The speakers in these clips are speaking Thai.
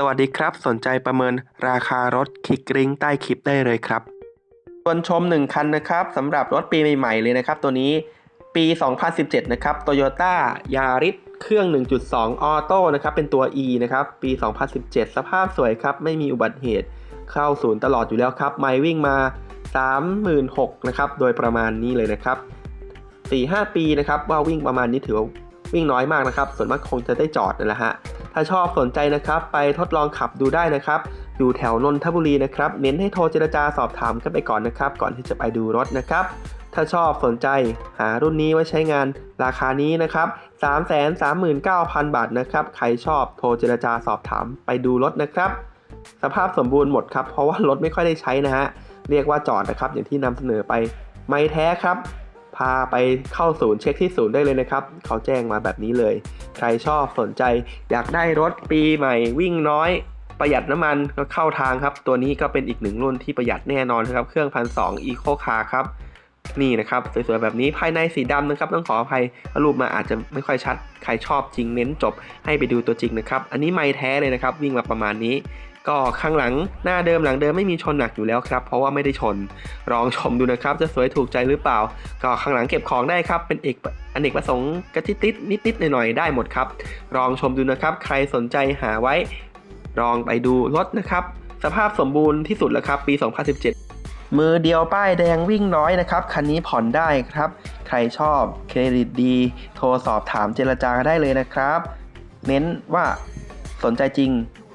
สวัสดีครับ สนใจประเมินราคารถคลิกลิงก์ใต้คลิปได้เลยครับชวนชม 1 คันนะครับสำหรับรถปีใหม่ๆเลยนะครับ ตัวนี้ปี 2017 นะครับ Toyota Yaris เครื่อง 1.2 ออโต้นะครับ เป็นตัว E นะครับ ปี 2017 สภาพสวยครับ ไม่มีอุบัติเหตุ เข้าศูนย์ตลอดอยู่แล้วครับ ไมล์วิ่งมา 36,000นะครับ โดยประมาณนี้เลยนะครับ 4-5 ปีนะครับ ว่าวิ่งประมาณนี้ถือว่าวิ่งน้อยมากนะครับ ส่วนมากคงจะได้จอดนั่นแหละฮะ ถ้าชอบสนใจนะครับไปทดลองขับดูได้นะครับ อยู่แถวนนทบุรีนะครับเน้นให้โทรเจรจาสอบถามกันไปก่อนนะครับ ก่อนที่จะไปดูรถนะครับ ถ้าชอบสนใจหารุ่นนี้ไว้ใช้งานราคานี้นะครับ339,000 บาทนะครับ ใครชอบโทรเจรจาสอบถามไปดูรถนะครับ สภาพสมบูรณ์หมดครับ เพราะว่ารถไม่ค่อยได้ใช้นะฮะ เรียกว่าจอดนะครับ อย่างที่นำเสนอไป ไม่แท้ครับ พาไปเข้าศูนย์เช็คที่ศูนย์ได้เลยนะครับ เขาแจ้งมาแบบนี้เลย ใครชอบสนใจ อยากได้รถปีใหม่วิ่งน้อย ประหยัดน้ำมันก็เข้าทางครับ ตัวนี้ก็เป็นอีกหนึ่งรุ่นที่ประหยัดแน่นอนนะครับ เครื่องพันสองอีโคคาร์ครับนี่นะครับสวยๆแบบนี้ภายในสีดำนะครับต้องขออภัยรูปมาอาจจะไม่ค่อยชัด ใครชอบจริงเน้นจบให้ไปดูตัวจริงนะครับ อันนี้ไม่แท้เลยนะครับ วิ่งมาประมาณนี้ ก็ข้างหลังหน้าเดิมหลังเดิมไม่มีชนหนักอยู่แล้วครับ เพราะว่าไม่ได้ชนลองชมดูนะครับ จะสวยถูกใจหรือเปล่า ก็ข้างหลังเก็บของได้ครับเป็นเอกอนเนกประสงค์กระติดติดนิดนิดๆหน่อยๆได้หมดครับลองชมดูนะครับ ใครสนใจหาไว้ ลองไปดูรถนะครับ สภาพสมบูรณ์ที่สุดแล้วครับ ปี 2017 มือเดียวป้ายแดงวิ่งน้อยนะครับคันนี้ผ่อนได้ครับ ใครชอบเครดิตดี โทรสอบถามเจรจาได้เลยนะครับ เน้นว่าสนใจจริง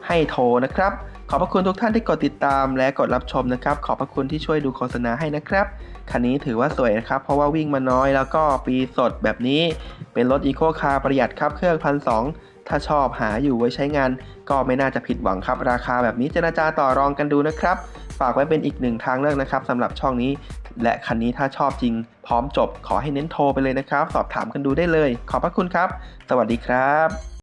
ให้โทรนะครับ ขอบพระคุณทุกท่านที่กดติดตามและกดรับชมนะครับ ขอบพระคุณที่ช่วยดูโฆษณาให้นะครับคันนี้ถือว่าสวยนะครับ เพราะว่าวิ่งมาน้อยแล้วก็ปีสดแบบนี้ เป็นรถอีโคคาร์ประหยัดครับเครื่องพันสถ้าชอบหาอยู่ไว้ใช้งาน ก็ไม่น่าจะผิดหวังครับ ราคาแบบนี้เจรจาต่อรองกันดูนะครับ ฝากไว้เป็นอีกหนึ่งทางเลือกนะครับสำหรับช่องนี้ และคันนี้ถ้าชอบจริง พร้อมจบขอให้เน้นโทรไปเลยนะครับ สอบถามกันดูได้เลย ขอบพระคุณครับ สวัสดีครับ